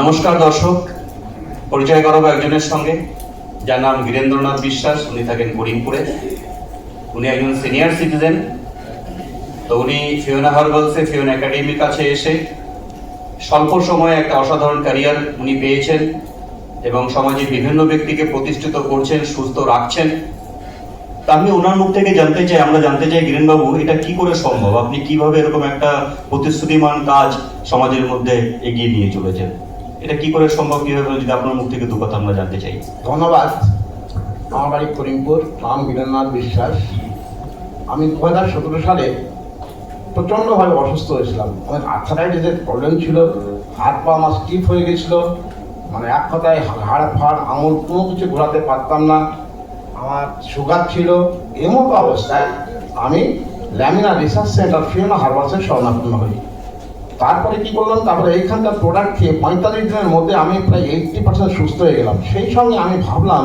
নমস্কার দর্শক, পরিচয় করাবো একজনের সঙ্গে। যার নাম বীরেন্দ্রনাথ বিশ্বাস, উনি থাকেন করিমপুরে উনি একজন সিনিয়র সিটিজেন তো উনি ফিওনা হার্বালসে ফিওনা একাডেমির কাছে এসে স্বল্প সময়ে একটা অসাধারণ ক্যারিয়ার উনি পেয়েছেন এবং সমাজে বিভিন্ন ব্যক্তিকে প্রতিষ্ঠিত করছেন, সুস্থ রাখছেন। তা আমি ওনার মুখ থেকে জানতে চাই, আমরা জানতে চাই গিরেনবাবু এটা কি করে সম্ভব? আপনি কীভাবে এরকম একটা প্রতিশ্রুতিমান কাজ সমাজের মধ্যে এগিয়ে নিয়ে চলেছেন? এটা কি করে সম্ভব কীভাবে যদি আপনার মুখ থেকে দু কথা আমরা জানতে চাই? ধন্যবাদ। আমার বাড়ি করিমপুর নাম বীরেন্দ্রনাথ বিশ্বাস। আমি দু হাজার সতেরো সালে প্রচণ্ডভাবে অসুস্থ হয়েছিলাম। আমার আর্থারাইটিসের প্রবলেম ছিল, হাত পা আমার স্টিফ হয়ে গেছিল মানে এক কথায় হাড়, ফাড়, আঙুল কোনো কিছু ঘোরাতে পারতাম না। আমার সুগার ছিল, এমতো অবস্থায় আমি ল্যামিনা রিসার্চ সেন্টার ফিওনা হারবাসের শরণাপন্ন হই। তারপরে কি করলাম? তারপরে এইখানকার প্রোডাক্ট খেয়ে পঁয়তাল্লিশ দিনের মধ্যে আমি প্রায় এইটটি পার্সেন্ট সুস্থ হয়ে গেলাম। সেই সঙ্গে আমি ভাবলাম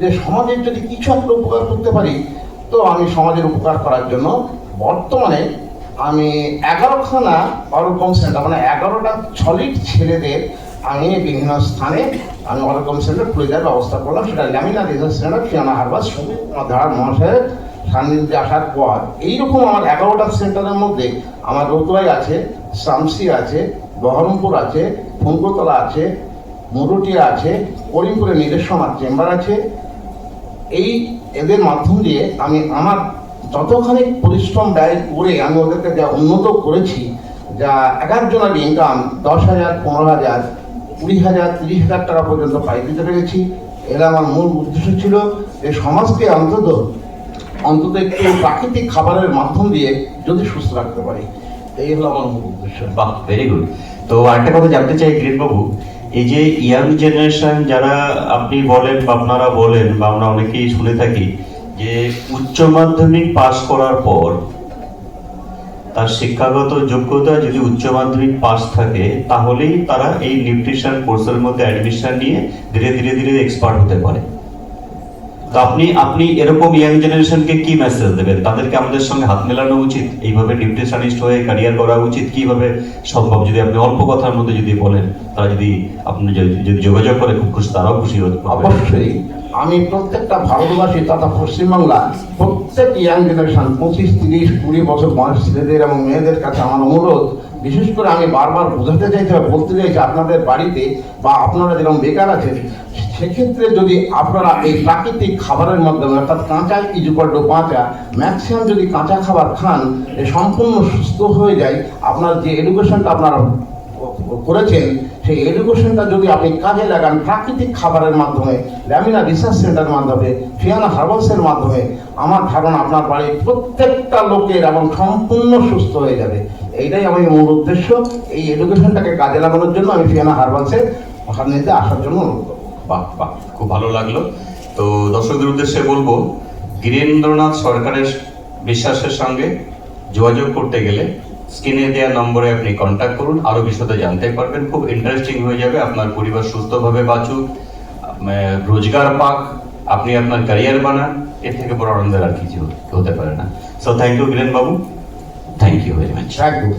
যে সমাজের যদি কিছু একটা উপকার করতে পারি, তো আমি সমাজের উপকার করার জন্য বর্তমানে আমি এগারোখানা অরকম সেন্টার মানে এগারোটা ছলিট ছেলেদের আমি বিভিন্ন স্থানে আমি অরকম সেন্টার খুলে দেওয়ার ব্যবস্থা করলাম। সেটা Lamina research centre Fiona Harbas Sumit Dhara মহাশয়ের সান্নিধ্যে আসার পর এইরকম আমার এগারোটা সেন্টারের মধ্যে আমার রতুয়াই আছে, শামসি আছে, বহরমপুর আছে, ফুঙ্কতলা আছে, মুরুটিয়া আছে, করিমপুরে নিজস্ব আমার চেম্বার আছে। এই এদের মাধ্যম দিয়ে আমি আমার যতখানি পরিশ্রম ব্যয় করে আমি ওদেরকে যা উন্নত করেছি, যা এক একজনের ইনকাম দশ হাজার, পনেরো হাজার, কুড়ি হাজার, তিরিশ হাজার টাকা পর্যন্ত পাই দিতে পেরেছি। এরা আমার মূল উদ্দেশ্য ছিল যে সমাজকে অন্তত অন্তত একটু প্রাকৃতিক খাবারের মাধ্যম দিয়ে যদি সুস্থ রাখতে পারি। এই হলো আমার উদ্দেশ্য। বাহ ভেরি গুড তো আরেকটা কথা জানতে চাই বাবু এই যে ইয়াং জেনারেশন যারা আপনি বলেন বা আপনারা বলেন বা আমরা অনেকেই শুনে থাকি যে উচ্চ মাধ্যমিক পাশ করার পর তার শিক্ষাগত যোগ্যতা যদি উচ্চ মাধ্যমিক পাস থাকে, তাহলেই তারা এই নিউট্রিশন কোর্সের মধ্যে অ্যাডমিশন নিয়ে ধীরে ধীরে ধীরে এক্সপার্ট হতে পারে। তো আপনি আপনি এরকম ইয়াং জেনারেশনকে কি মেসেজ দেবেন? তাদেরকে আমাদের সঙ্গে হাত মেলানো উচিত? এইভাবে নিউট্রিশনিস্ট হয়ে ক্যারিয়ার করা উচিত? কীভাবে সম্ভব? যদি আপনি অল্প কথার মধ্যে যদি বলেন, তারা যদি আপনি যদি যোগাযোগ করে, খুব খুশি, তারাও খুশি হবে অবশ্যই। আমি প্রত্যেকটা ভারতবাসী তথা পশ্চিমবাংলা প্রত্যেক ইয়াং জেনারেশন পঁচিশ, তিরিশ, কুড়ি বছর বয়স ছেলেদের এবং মেয়েদের কাছে আমার অনুরোধ, বিশেষ করে আমি বারবার বোঝাতে চাইছি বা বলতে চাইছি আপনাদের বাড়িতে বা আপনারা যেরকম বেকার আছেন সেক্ষেত্রে যদি আপনারা এই প্রাকৃতিক খাবারের মাধ্যমে, অর্থাৎ কাঁচা ইজুকাল টু কাঁচা ম্যাক্সিমাম যদি কাঁচা খাবার খান সম্পূর্ণ সুস্থ হয়ে যায়। আপনার যে এডুকেশনটা আপনারা করেছেন, সেই এডুকেশনটা যদি আপনি কাজে লাগান, প্রাকৃতিক খাবারের মাধ্যমে, ল্যামিনা রিসার্চ সেন্টারের মাধ্যমে, ফিয়ানা হার্বালসের মাধ্যমে, আমার ধারণা আপনার বাড়ির প্রত্যেকটা লোকের এবং সম্পূর্ণ সুস্থ হয়ে যাবে। এইটাই আমার মূল উদ্দেশ্য। এই এডুকেশনটাকে কাজে লাগানোর জন্য আমি ফিয়ানা হার্বালসের সান্নিধ্যে আসার জন্য অনুরোধ বাহ বাহ, খুব ভালো লাগল। তো দর্শকদের উদ্দেশ্যে বলব, গিরেন্দ্রনাথ সরকারের বিশ্বাসের সঙ্গে যোগাযোগ করতে গেলে স্ক্রিনে দেওয়া নম্বরে আপনি কন্ট্যাক্ট করুন, আরও বিশদে জানতে পারবেন। খুব ইন্টারেস্টিং হয়ে যাবে, আপনার পরিবার সুস্থভাবে বাঁচুক রোজগার পাক, আপনি আপনার ক্যারিয়ার বানান, এর থেকে বড় আনন্দের আর কিছু হতে পারে না। So thank you Giren Babu. Thank you very much একদম